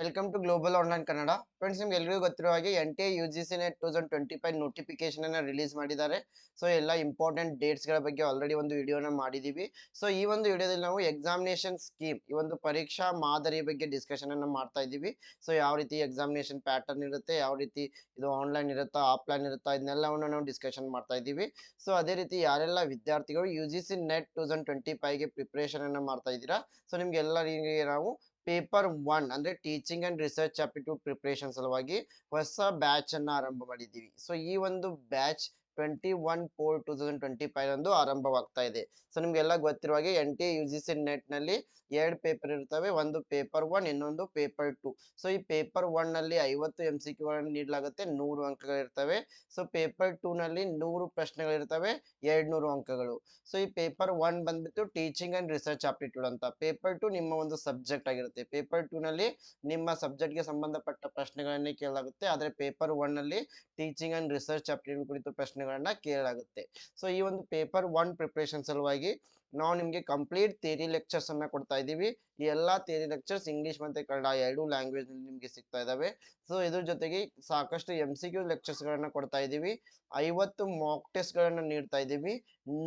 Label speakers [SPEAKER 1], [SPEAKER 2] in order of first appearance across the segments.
[SPEAKER 1] Welcome to global online Kannada friends ನಿಮ್ಗೆ ಎಲ್ರಿಗೂ ಗೊತ್ತಿರೋ ಹಾಗೆ N T U G C net two thousand twenty five notification ಅನ್ನ release ಮಾಡಿದ್ದಾರೆ. ಸೊ ಎಲ್ಲ ಇಂಪಾರ್ಟೆಂಟ್ ಡೇಟ್ಸ್ಗಳ ಬಗ್ಗೆ ಆಲ್ರೆಡಿ ಒಂದು ವಿಡಿಯೋನ ಮಾಡಿದೀವಿ. ಸೊ ಈ ಒಂದು ವಿಡಿಯೋದಲ್ಲಿ ನಾವು ಎಕ್ಸಾಮಿನೇಷನ್ ಸ್ಕೀಮ್ ಈ ಒಂದು ಪರೀಕ್ಷಾ ಮಾದರಿ ಬಗ್ಗೆ ಡಿಸ್ಕಷನ್ ಅನ್ನ ಮಾಡ್ತಾ ಇದ್ದೀವಿ. ಸೊ ಯಾವ ರೀತಿ ಎಕ್ಸಾಮಿನೇಷನ್ ಪ್ಯಾಟರ್ನ್ ಇರುತ್ತೆ, ಯಾವ ರೀತಿ ಇದು ಆನ್ಲೈನ್ ಇರುತ್ತಾ ಆಫ್ಲೈನ್ ಇರುತ್ತಾ, ಇದನ್ನೆಲ್ಲವನ್ನು ನಾವು ಡಿಸ್ಕಷನ್ ಮಾಡ್ತಾ ಇದ್ದೀವಿ. ಸೊ ಅದೇ ರೀತಿ ಯಾರೆಲ್ಲ ವಿದ್ಯಾರ್ಥಿಗಳು U G C net two thousand twenty ಫೈವ್ಗೆ preparation ಅನ್ನ ಮಾಡ್ತಾ ಇದ್ದೀರಾ? ಸೊ ನಿಮ್ಗೆ ಎಲ್ಲರಿಗೆ ನಾವು ಪೇಪರ್ ಒನ್ ಅಂದ್ರೆ teaching and research aptitude preparation ಸಲುವಾಗಿ ಹೊಸ ಬ್ಯಾಚ್ ಅನ್ನ ಆರಂಭ ಮಾಡಿದ್ದೀವಿ. ಸೊ, ಈ ಒಂದು batch twenty one four two thousand twenty five ಅಂದು ಆರಂಭವಾಗ್ತಾ ಇದೆ. ಸೊ ನಿಮ್ಗೆಲ್ಲ ಗೊತ್ತಿರುವ ಹಾಗೆ N T U G C ನೆಟ್ನಲ್ಲಿ ಎರಡು ಪೇಪರ್ ಇರ್ತವೆ, ಒಂದು ಪೇಪರ್ ಒನ್ ಇನ್ನೊಂದು ಪೇಪರ್ ಟು ಸೊ ಈ ಪೇಪರ್ ಒನ್ನಲ್ಲಿ ಐವತ್ತು ಎಂ ಸಿ ಕ್ಯೂಗಳನ್ನು ನೀಡಲಾಗುತ್ತೆ, ನೂರು ಅಂಕಗಳಿರ್ತವೆ. ಸೊ ಪೇಪರ್ ಟೂ ನಲ್ಲಿ ನೂರು ಪ್ರಶ್ನೆಗಳಿರ್ತವೆ ಎರಡ್ ನೂರು ಅಂಕಗಳು. ಸೊ ಈ ಪೇಪರ್ ಒನ್ ಬಂದ್ಬಿಟ್ಟು ಟೀಚಿಂಗ್ ಅಂಡ್ ರಿಸರ್ಚ್ ಆಪ್ಟಿಟ್ಯೂಡ್ ಅಂತ. ಪೇಪರ್ ಟು ನಿಮ್ಮ ಒಂದು ಸಬ್ಜೆಕ್ಟ್ ಆಗಿರುತ್ತೆ. ಪೇಪರ್ ಟೂ ನಲ್ಲಿ ನಿಮ್ಮ ಸಬ್ಜೆಕ್ಟ್ಗೆ ಸಂಬಂಧಪಟ್ಟ ಪ್ರಶ್ನೆಗಳನ್ನೇ ಕೇಳಲಾಗುತ್ತೆ. ಆದ್ರೆ ಪೇಪರ್ ಒನ್ನಲ್ಲಿ ಟೀಚಿಂಗ್ ಅಂಡ್ ರಿಸರ್ಚ್ ಆಪ್ಟಿಟ್ಯೂಡ್ ಕುರಿತು ಪ್ರಶ್ನೆಗಳನ್ನ ಕೇಳಲಾಗುತ್ತೆ. ಸೊ ಈ ಒಂದು ಪೇಪರ್ ಒನ್ ಪ್ರಿಪರೇಷನ್ ಸಲುವಾಗಿ ನಾವು ನಿಮಗೆ ಕಂಪ್ಲೀಟ್ ಥಿಯರಿ ಲೆಕ್ಚರ್ಸ್ ಅನ್ನ ಕೊಡ್ತಾ ಇದ್ದೀವಿ. ಈ ಎಲ್ಲ ಥಿಯರಿ ಲೆಕ್ಚರ್ಸ್ ಇಂಗ್ಲಿಷ್ ಮತ್ತೆ ಕನ್ನಡ ಎರಡು ಲ್ಯಾಂಗ್ವೇಜ್ ನಿಮಗೆ ಸಿಗ್ತಾ ಇದಾವೆ. ಸೊ ಇದ್ರ ಜೊತೆಗೆ ಸಾಕಷ್ಟು ಎಂ ಸಿ ಕ್ಯೂ ಲೆಕ್ಚರ್ಸ್ ಗಳನ್ನ ಕೊಡ್ತಾ ಇದ್ದೀವಿ. ಐವತ್ತು ಮಾಕ್ ಟೆಸ್ಟ್ ಗಳನ್ನ ನೀಡ್ತಾ ಇದ್ದೀವಿ.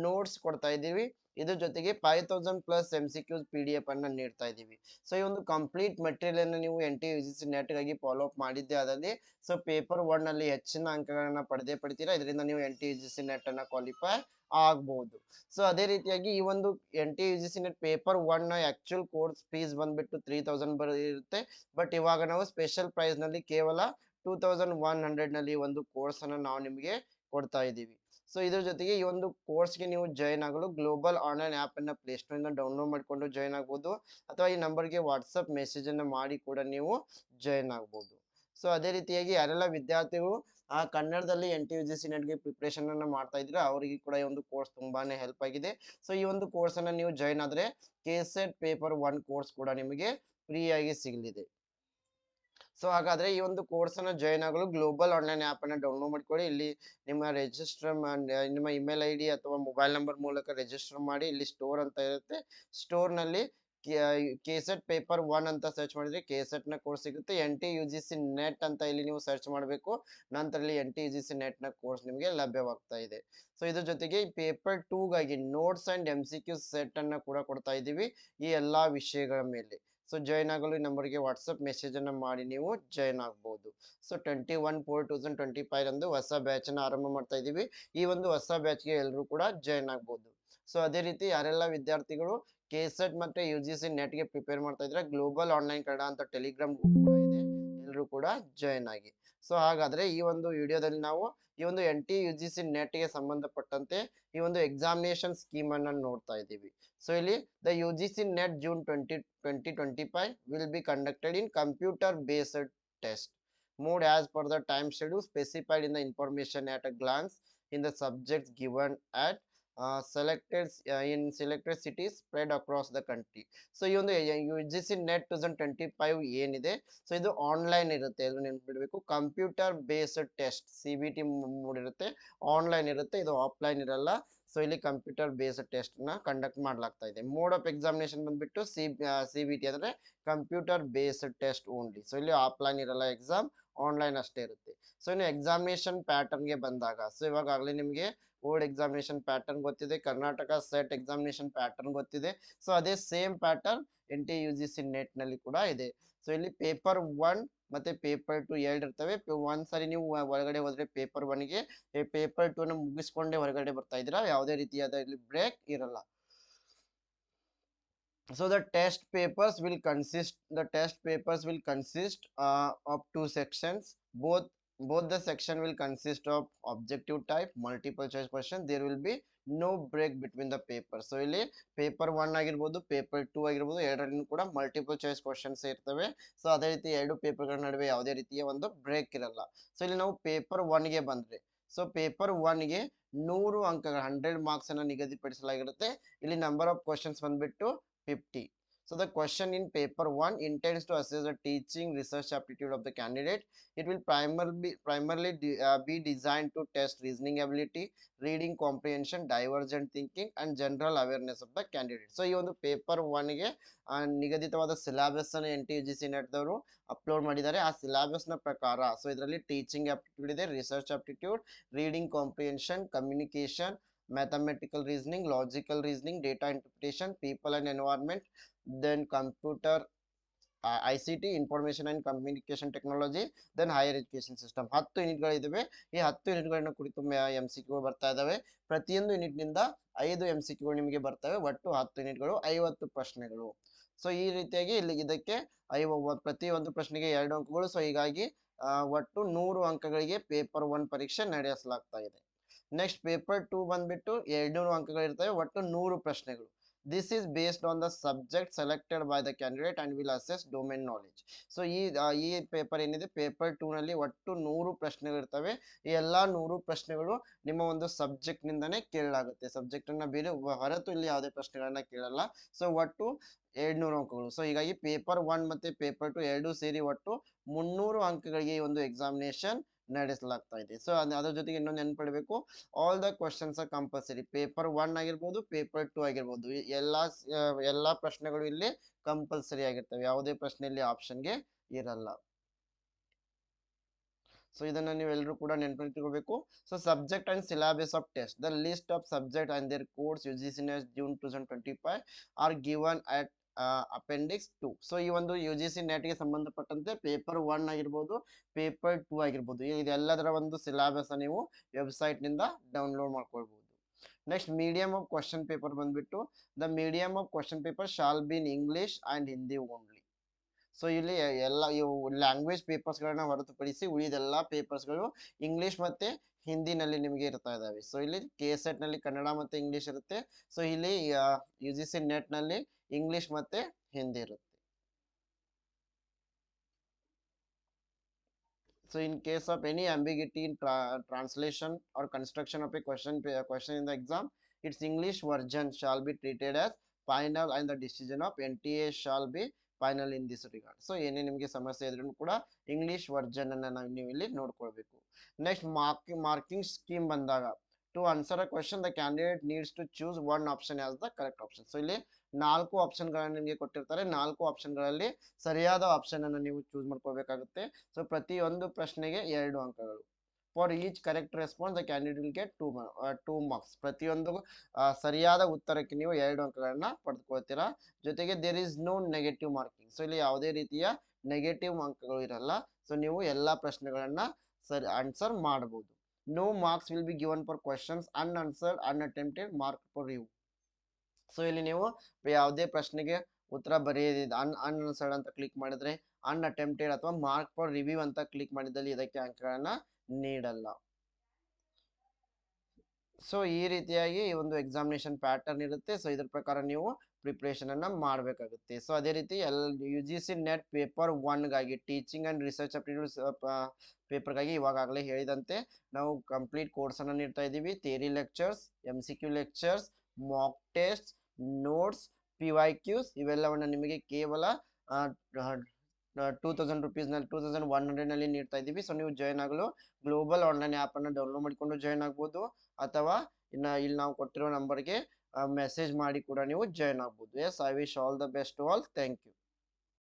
[SPEAKER 1] ನೋಟ್ಸ್ ಕೊಡ್ತಾ ಇದ್ದೀವಿ. ಇದ್ರ ಜೊತೆಗೆ five thousand plus M C Qs P D F ಅನ್ನ ನೀಡ್ತಾ ಇದ್ದೀವಿ. ಸೊ ಈ ಒಂದು ಕಂಪ್ಲೀಟ್ ಮೆಟೀರಿಯಲ್ ಅನ್ನು ನೀವು N T U G C ನೆಟ್ಗಾಗಿ follow up ಮಾಡಿದ್ದೆ ಅದರಲ್ಲಿ ಸೊ ಪೇಪರ್ ಒನ್ನಲ್ಲಿ ಹೆಚ್ಚಿನ ಅಂಕಗಳನ್ನ ಪಡೆದೇ ಪಡಿತೀರಾ? ಇದರಿಂದ ನೀವು N T U G C net ಅನ್ನ ಕ್ವಾಲಿಫೈ ಆಗ್ಬಹುದು ಸೊ ಅದೇ ರೀತಿಯಾಗಿ ಈ ಒಂದು N T U G C net paper one actual course fees ಬಂದ್ಬಿಟ್ಟು ತ್ರೀ ತೌಸಂಡ್ ಬರುತ್ತೆ ಬಟ್ ಇವಾಗ ನಾವು ಸ್ಪೆಷಲ್ ಪ್ರೈಸ್ನಲ್ಲಿ ಕೇವಲ ಟೂ ತೌಸಂಡ್ ಒನ್ ಹಂಡ್ರೆಡ್ನಲ್ಲಿ ಒಂದು ಕೋರ್ಸ್ ಅನ್ನ ನಾವು ನಿಮಗೆ ಕೊಡ್ತಾ ಇದ್ದೀವಿ. ಸೊ ಇದ್ರ ಜೊತೆಗೆ ಈ ಒಂದು ಕೋರ್ಸ್ಗೆ ನೀವು ಜಾಯ್ನ್ ಆಗಲು ಗ್ಲೋಬಲ್ ಆನ್ಲೈನ್ ಆ್ಯಪ್ ಅನ್ನ ಪ್ಲೇಸ್ಟೋರ್ ಡೌನ್ಲೋಡ್ ಮಾಡಿಕೊಂಡು ಜಾಯ್ನ್ ಆಗ್ಬೋದು. ಅಥವಾ ಈ ನಂಬರ್ಗೆ ವಾಟ್ಸಪ್ ಮೆಸೇಜ್ ಅನ್ನ ಮಾಡಿ ಕೂಡ ನೀವು ಜಾಯ್ನ್ ಆಗ್ಬೋದು. ಸೊ ಅದೇ ರೀತಿಯಾಗಿ ಯಾರೆಲ್ಲ ವಿದ್ಯಾರ್ಥಿಗಳು ಆ ಕನ್ನಡದಲ್ಲಿ N T U G C ನೆಟ್ಗೆ preparation ಅನ್ನ ಮಾಡ್ತಾ ಇದ್ರೆ ಅವರಿಗೆ ಕೂಡ ಈ ಒಂದು ಕೋರ್ಸ್ ತುಂಬಾನೇ ಹೆಲ್ಪ್ ಆಗಿದೆ. ಸೊ ಈ ಒಂದು ಕೋರ್ಸ್ ಅನ್ನ ನೀವು ಜಾಯ್ನ್ ಆದ್ರೆ ಕೆಸೆಟ್ ಪೇಪರ್ ಒನ್ ಕೋರ್ಸ್ ಕೂಡ ನಿಮಗೆ ಫ್ರೀ ಆಗಿ ಸಿಗಲಿದೆ. ಸೊ ಹಾಗಾದ್ರೆ ಈ ಒಂದು ಕೋರ್ಸ್ ಅನ್ನ ಜಾಯ್ನ್ ಆಗಲು ಗ್ಲೋಬಲ್ ಆನ್ಲೈನ್ ಆ್ಯಪ್ ಅನ್ನ ಡೌನ್ಲೋಡ್ ಮಾಡ್ಕೊಳ್ಳಿ. ಇಲ್ಲಿ ನಿಮ್ಮ ರಿಜಿಸ್ಟರ್ ನಿಮ್ಮ ಇಮೇಲ್ ಐ ಡಿ ಅಥವಾ ಮೊಬೈಲ್ ನಂಬರ್ ಮೂಲಕ ರಿಜಿಸ್ಟರ್ ಮಾಡಿ ಇಲ್ಲಿ ಸ್ಟೋರ್ ಅಂತ ಇರುತ್ತೆ. ಸ್ಟೋರ್ ನಲ್ಲಿ ಕೆಸೆಟ್ ಪೇಪರ್ ಒನ್ ಅಂತ ಸರ್ಚ್ ಮಾಡಿದ್ರೆ ಕೆಸೆಟ್ನ ಕೋರ್ಸ್ ಸಿಗುತ್ತೆ. N T U G C net ಅಂತ ಇಲ್ಲಿ ನೀವು ಸರ್ಚ್ ಮಾಡಬೇಕು. ನಂತರ ಇಲ್ಲಿ N T U G C ನೆಟ್ನ course ನಿಮಗೆ ಲಭ್ಯವಾಗ್ತಾ ಇದೆ. ಸೊ ಇದ್ರ ಜೊತೆಗೆ paper ಟೂಗಾಗಿ notes and M C Q set ಅನ್ನ ಕೂಡ ಕೊಡ್ತಾ ಇದ್ದೀವಿ ಈ ಎಲ್ಲಾ ವಿಷಯಗಳ ಮೇಲೆ. ಸೊ ಜಾಯ್ನ್ ಆಗಲು ಈ ನಂಬರ್ಗೆ ವಾಟ್ಸಪ್ ಮೆಸೇಜ್ ಅನ್ನ ಮಾಡಿ ನೀವು ಜಾಯ್ನ್ ಆಗ್ಬಹುದು so twenty one four thousand twenty five ಅಂದು ಹೊಸ ಬ್ಯಾಚ್ ಅನ್ನ ಆರಂಭ ಮಾಡ್ತಾ ಇದ್ದೀವಿ. ಈ ಒಂದು ಹೊಸ ಬ್ಯಾಚ್ಗೆ ಎಲ್ಲರೂ ಕೂಡ ಜಾಯ್ನ್ ಆಗ್ಬಹುದು ಸೊ ಅದೇ ರೀತಿ ಯಾರೆಲ್ಲ ವಿದ್ಯಾರ್ಥಿಗಳು ಕೆ ಸೆಟ್ ಮತ್ತೆ ಯು ಜಿ ಸಿ ನೆಟ್ಗೆ ಪ್ರಿಪೇರ್ ಮಾಡ್ತಾ ಇದ್ರೆ ಗ್ಲೋಬಲ್ ಆನ್ಲೈನ್ ಕನ್ನಡ ಅಂತ ಟೆಲಿಗ್ರಾಮ್ ಗ್ರೂಪ್ ಕೂಡ ಇದೆ. ಎಲ್ಲರೂ ಕೂಡ ಜಾಯ್ನ್ ಆಗಿ. ಸೊ ಹಾಗಾದ್ರೆ ಈ ಒಂದು ವಿಡಿಯೋದಲ್ಲಿ ನಾವು ಈ ಒಂದು N T U G C ನೆಟ್ಗೆ ಸಂಬಂಧಪಟ್ಟಂತೆ ಈ ಒಂದು ಎಕ್ಸಾಮಿನೇಷನ್ ಸ್ಕೀಮ್ ಅನ್ನು ನೋಡ್ತಾ ಇದ್ದೀವಿ. ಸೊ ಇಲ್ಲಿ the U G C net June twenty twenty twenty five will be conducted in computer based test mode as per the time schedule specified in the information at a glance in the subject given at uh, in selected cities spread across the country. So ಈ ಒಂದು U G C net two thousand twenty five ಏನಿದೆ. So ಇದು online ಇರುತ್ತೆ. ಅದು ನೆನ್ಪಿಡ್ಬೇಕು computer based test C B T mode ಇರುತ್ತೆ online ಇರುತ್ತೆ. ಇದು offline ಇರಲ್ಲ. ಸೊ ಇಲ್ಲಿ ಕಂಪ್ಯೂಟರ್ ಬೇಸ್ಡ್ ಟೆಸ್ಟ್ನ ಕಂಡಕ್ಟ್ ಮಾಡ್ಲಾಗ್ತಾ ಇದೆ. ಮೋಡ್ ಆಫ್ ಎಕ್ಸಾಮಿನೇಷನ್ ಬಂದ್ಬಿಟ್ಟು ಸಿ ಸಿ ಬಿ ಟಿ ಅಂದ್ರೆ computer based test only so ಇಲ್ಲಿ ಆಫ್ಲೈನ್ ಇರಲ್ಲ ಎಕ್ಸಾಮ್ ಆನ್ಲೈನ್ ಅಷ್ಟೇ ಇರುತ್ತೆ. ಸೊ ಇನ್ನು ಎಕ್ಸಾಮಿನೇಷನ್ ಪ್ಯಾಟರ್ನ್ಗೆ ಬಂದಾಗ ಸೊ ಇವಾಗಲೇ ನಿಮಗೆ ಓಲ್ಡ್ ಎಕ್ಸಾಮಿನೇಷನ್ ಪ್ಯಾಟರ್ನ್ ಗೊತ್ತಿದೆ, ಕರ್ನಾಟಕ ಸೆಟ್ ಎಕ್ಸಾಮಿನೇಷನ್ ಪ್ಯಾಟರ್ನ್ ಗೊತ್ತಿದೆ. ಸೊ ಅದೇ same pattern N T U G C ನೆಟ್ನಲ್ಲಿ ಕೂಡ ಇದೆ. ಸೊ ಇಲ್ಲಿ ಪೇಪರ್ ಒನ್ ಮತ್ತೆ ಪೇಪರ್ ಟು ಎರಡು ಇರ್ತವೆ. ಒಂದ್ ಸರಿ ನೀವು ಹೊರಗಡೆ ಹೋದ್ರೆ ಪೇಪರ್ ಒನ್ಗೆ ಪೇಪರ್ ಟು ಅನ್ನು ಮುಗಿಸ್ಕೊಂಡೆ ಹೊರಗಡೆ ಬರ್ತಾ ಇದ್ದೀರಾ? ಯಾವುದೇ ರೀತಿಯಾದ ಇಲ್ಲಿ ಬ್ರೇಕ್ ಇರಲ್ಲ. So the test papers will consist the test papers will consist uh, of two sections both both the section will consist of objective type multiple choice question there will be no break between the paper so ಇಲ್ಲಿ paper one ಆಗಿರ್ಬೋದು paper two ಆಗಿರ್ಬೋದು ಎರಡರಲ್ಲೂ ಕೂಡ multiple choice questions ಇರ್ತವೆ so ಅದೇ ರೀತಿ ಎರಡು ಪೇಪರ್ಗಳ ನಡುವೆ ಯಾವುದೇ ರೀತಿಯ ಒಂದು ಬ್ರೇಕ್ ಇರಲ್ಲ ಸೊ ಇಲ್ಲಿ ನಾವು ಪೇಪರ್ ಒನ್ಗೆ ಬಂದ್ರೆ ಸೊ ಪೇಪರ್ ಒನ್ಗೆ ನೂರು ಅಂಕಗಳು ಹಂಡ್ರೆಡ್ ಮಾರ್ಕ್ಸ್ ಅನ್ನ ನಿಗದಿಪಡಿಸಲಾಗಿರುತ್ತೆ ಇಲ್ಲಿ ನಂಬರ್ ಆಫ್ ಕ್ವಶನ್ಸ್ ಬಂದ್ಬಿಟ್ಟು Fifty So the question in paper one intends to assess the teaching research aptitude of the candidate. It will primarily primarily de- uh, be designed to test reasoning ability, reading comprehension, divergent thinking, and general awareness of the candidate. So ಈ ಒಂದು paper ಒನ್ಗೆ ನಿಗದಿತವಾದ syllabus ಅನ್ನು N T G C ನೆಟ್ದವರು upload ಮಾಡಿದ್ದಾರೆ ಆ syllabus ನ ಪ್ರಕಾರ so ಇದರಲ್ಲಿ teaching aptitude ಇದೆ research aptitude reading comprehension communication mathematical reasoning logical reasoning data interpretation people and environment then computer I C T information and communication technology then higher education system ಹತ್ತು unit ಗಳಿದ್ದಾವೆ ಈ ಹತ್ತು ಯೂನಿಟ್ಗಳನ್ನ ಕುರಿತು M C Q ಬರ್ತಾ ಇದಾವೆ. ಪ್ರತಿಯೊಂದು ಯೂನಿಟ್ನಿಂದ ಐದು M C Q ನಿಮಗೆ ಬರ್ತಾವೆ. ಒಟ್ಟು ಹತ್ತು ಯೂನಿಟ್ಗಳು ಐವತ್ತು ಪ್ರಶ್ನೆಗಳು. ಸೊ ಈ ರೀತಿಯಾಗಿ ಇಲ್ಲಿ ಇದಕ್ಕೆ ಐ ಪ್ರತಿ ಒಂದು ಪ್ರಶ್ನೆಗೆ ಎರಡು ಅಂಕಗಳು. ಸೊ ಹೀಗಾಗಿ ಒಟ್ಟು ನೂರು ಅಂಕಗಳಿಗೆ ಪೇಪರ್ ಒನ್ ಪರೀಕ್ಷೆ ನಡೆಸಲಾಗ್ತಾ ಇದೆ. ನೆಕ್ಸ್ಟ್ ಪೇಪರ್ ಟೂ ಬಂದ್ಬಿಟ್ಟು ಎರಡ್ನೂರು ಅಂಕಗಳಿರ್ತವೆ, ಒಟ್ಟು ನೂರು ಪ್ರಶ್ನೆಗಳು. This is based on the subject selected by the candidate and will assess domain knowledge so ಈ ಈ ಪೇಪರ್ ಏನಿದೆ? ಪೇಪರ್ ಟೂನಲ್ಲಿ ಒಟ್ಟು ನೂರು ಪ್ರಶ್ನೆಗಳಿರ್ತವೆ. ಈ ಎಲ್ಲ ನೂರು ಪ್ರಶ್ನೆಗಳು ನಿಮ್ಮ ಒಂದು ಸಬ್ಜೆಕ್ಟ್ ನಿಂದಾನೇ ಕೇಳಲಾಗುತ್ತೆ. ಸಬ್ಜೆಕ್ಟನ್ನು ಬೇರೆ ಹೊರತು ಇಲ್ಲಿ ಯಾವುದೇ ಪ್ರಶ್ನೆಗಳನ್ನ ಕೇಳಲ್ಲ. ಸೊ ಒಟ್ಟು ಎರಡ್ನೂರು ಅಂಕಗಳು. ಸೊ ಹೀಗಾಗಿ ಪೇಪರ್ ಒನ್ ಮತ್ತೆ ಪೇಪರ್ ಟು ಎರಡು ಸೇರಿ ಒಟ್ಟು ಮುನ್ನೂರು ಅಂಕಗಳಿಗೆ ಈ ಒಂದು ಎಕ್ಸಾಮಿನೇಷನ್ ನಡೆಸಲಾಗ್ತಾ ಇದೆ ಸೊ ಅದ್ರ ಜೊತೆಗೆ ಇನ್ನೊಂದು ನೆನ್ಪಿಡ್ಬೇಕು. All the questions are compulsory paper one ಆಗಿರ್ಬೋದು ಪೇಪರ್ ಟು ಆಗಿರ್ಬೋದು. ಎಲ್ಲಾ ಎಲ್ಲಾ ಪ್ರಶ್ನೆಗಳು ಇಲ್ಲಿ ಕಂಪಲ್ಸರಿ ಆಗಿರ್ತವೆ. ಯಾವುದೇ ಪ್ರಶ್ನೆ ಇಲ್ಲಿ ಆಪ್ಷನ್ಗೆ ಇರಲ್ಲ. ಸೊ ಇದನ್ನ ನೀವೆಲ್ಲರೂ ಕೂಡ ನೆನ್ಪಿಟ್ಕೋಬೇಕು so subject and syllabus of test the list of subject and their course U G C June two thousand twenty five are given at appendix two so ಈ ಒಂದು ಯು ಜಿ ಸಿ ನೆಟ್ಗೆ ಸಂಬಂಧಪಟ್ಟಂತೆ paper one ಆಗಿರ್ಬೋದು paper two ಆಗಿರ್ಬೋದು. ಇದೆಲ್ಲದರ ಒಂದು syllabus ನೀವು ವೆಬ್ಸೈಟ್ನಿಂದ ಡೌನ್ಲೋಡ್ ಮಾಡ್ಕೊಳ್ಬೋದು. Next medium of question paper ಬಂದ್ಬಿಟ್ಟು the medium of question paper shall be in English and Hindi only so ಇಲ್ಲಿ ಎಲ್ಲ ಇವು ಲ್ಯಾಂಗ್ವೇಜ್ ಪೇಪರ್ಸ್ಗಳನ್ನ ಹೊರತುಪಡಿಸಿ ಉಳಿದೆಲ್ಲ ಪೇಪರ್ಸ್ಗಳು ಇಂಗ್ಲಿಷ್ ಮತ್ತೆ ಹಿಂದಿನಲ್ಲಿ ನಿಮಗೆ ಇರ್ತಾ ಇದಾವೆ. ಸೊ ಇಲ್ಲಿ ಕೆ ಎಸ್ನಲ್ಲಿ ಕನ್ನಡ ಮತ್ತೆ ಇಂಗ್ಲಿಷ್ ಇರುತ್ತೆ. ಸೊ ಇಲ್ಲಿ ಯು ಜಿ ಸಿ ನೆಟ್ನಲ್ಲಿ ಇಂಗ್ಲಿಷ್‌ ಮತ್ತೆ ಹಿಂದಿ ಇರುತ್ತೆ. So in case of any ambiguity in translation or construction of a question question in the exam its English version shall be treated as final and the decision of N T A shall be final in this regard so ಏನೇ ನಿಮಗೆ ಸಮಸ್ಯೆ ಇದ್ರೂ ಕೂಡ English version ಅನ್ನ ನಾವು ನೀವು ಇಲ್ಲಿ ನೋಡ್ಕೊಳ್ಬೇಕು. ನೆಕ್ಸ್ಟ್ ಮಾರ್ಕಿಂಗ್ ಮಾರ್ಕಿಂಗ್ ಸ್ಕೀಮ್ ಬಂದಾಗ. To answer a question the candidate needs to choose one option as the correct option so ಇಲ್ಲಿ ನಾಲ್ಕು ಆಪ್ಷನ್ಗಳನ್ನ ನಿಮಗೆ ಕೊಟ್ಟಿರ್ತಾರೆ. ನಾಲ್ಕು ಆಪ್ಷನ್ಗಳಲ್ಲಿ ಸರಿಯಾದ ಆಪ್ಷನ್ ಅನ್ನು ನೀವು ಚೂಸ್ ಮಾಡ್ಕೋಬೇಕಾಗುತ್ತೆ. ಸೊ ಪ್ರತಿಯೊಂದು ಪ್ರಶ್ನೆಗೆ ಎರಡು ಅಂಕಗಳು. For each correct response the candidate will get two two marks ಪ್ರತಿಯೊಂದು ಸರಿಯಾದ ಉತ್ತರಕ್ಕೆ ನೀವು ಎರಡು ಅಂಕಗಳನ್ನ ಪಡೆದುಕೊಳ್ತೀರಾ. ಜೊತೆಗೆ there is no negative marking so ಇಲ್ಲಿ ಯಾವುದೇ ರೀತಿಯ ನೆಗೆಟಿವ್ ಅಂಕಗಳು ಇರಲ್ಲ. ಸೊ ನೀವು ಎಲ್ಲಾ ಪ್ರಶ್ನೆಗಳನ್ನ ಸರಿ ಆನ್ಸರ್ ಮಾಡಬಹುದು no marks will be given for questions unanswered, unattempted, mark for review so ಇಲ್ಲಿ ನೀವು ಯಾವುದೇ ಪ್ರಶ್ನೆಗೆ ಉತ್ತರ ಬರೆಯದಿದೆ ಅನ್ ಅನ್ಆನ್ಸರ್ಡ್ ಅಂತ ಕ್ಲಿಕ್ ಮಾಡಿದ್ರೆ ಅನ್ಅಟೆಂಪ್ಟೆಡ್ ಅಥವಾ ಮಾರ್ಕ್ ಫಾರ್ ರಿವ್ಯೂ ಅಂತ ಕ್ಲಿಕ್ ಮಾಡಿದಲ್ಲಿ ಇದಕ್ಕೆ ಅಂಕಗಳನ್ನ ನೀಡಲ್ಲ. ಸೊ ಈ ರೀತಿಯಾಗಿ ಈ ಒಂದು ಎಕ್ಸಾಮಿನೇಷನ್ ಪ್ಯಾಟರ್ನ್ ಇರುತ್ತೆ. ಸೊ ಇದ್ರ ಪ್ರಕಾರ ನೀವು ಪ್ರಿಪ್ರೇಷನ್ ಅನ್ನ ಮಾಡಬೇಕಾಗುತ್ತೆ. ಸೊ ಅದೇ ರೀತಿ L U G C net paper ಒನ್ಗಾಗಿ teaching and research aptitude ಪೇಪರ್ಗಾಗಿ ಇವಾಗಲೇ ಹೇಳಿದಂತೆ ನಾವು ಕಂಪ್ಲೀಟ್ ಕೋರ್ಸ್ ಅನ್ನ ನೀಡ್ತಾ ಇದ್ದೀವಿ. Theory lectures M C Q lectures mock test notes P Y Qs ಇವೆಲ್ಲವನ್ನ ನಿಮಗೆ ಕೇವಲ ಟೂ ತೌಸಂಡ್ ರುಪೀಸ್ನಲ್ಲಿ ಟೂ ತೌಸಂಡ್ ಒನ್ ಹಂಡ್ರೆಡ್ನಲ್ಲಿ ನೀಡ್ತಾ ಇದ್ದೀವಿ. ಸೊ ನೀವು ಜಾಯ್ನ್ ಆಗಲು ಗ್ಲೋಬಲ್ ಆನ್ಲೈನ್ ಆ್ಯಪನ್ನು ಡೌನ್ಲೋಡ್ ಮಾಡಿಕೊಂಡು ಜಾಯ್ನ್ ಆಗ್ಬೋದು. ಅಥವಾ ಇನ್ನು ಇಲ್ಲಿ ನಾವು ಕೊಟ್ಟಿರೋ ನಂಬರ್ಗೆ ಮೆಸೇಜ್ ಮಾಡಿ ಕೂಡ ನೀವು ಜಾಯ್ನ್ ಆಗ್ಬೋದು. Yes I wish all the best all thank you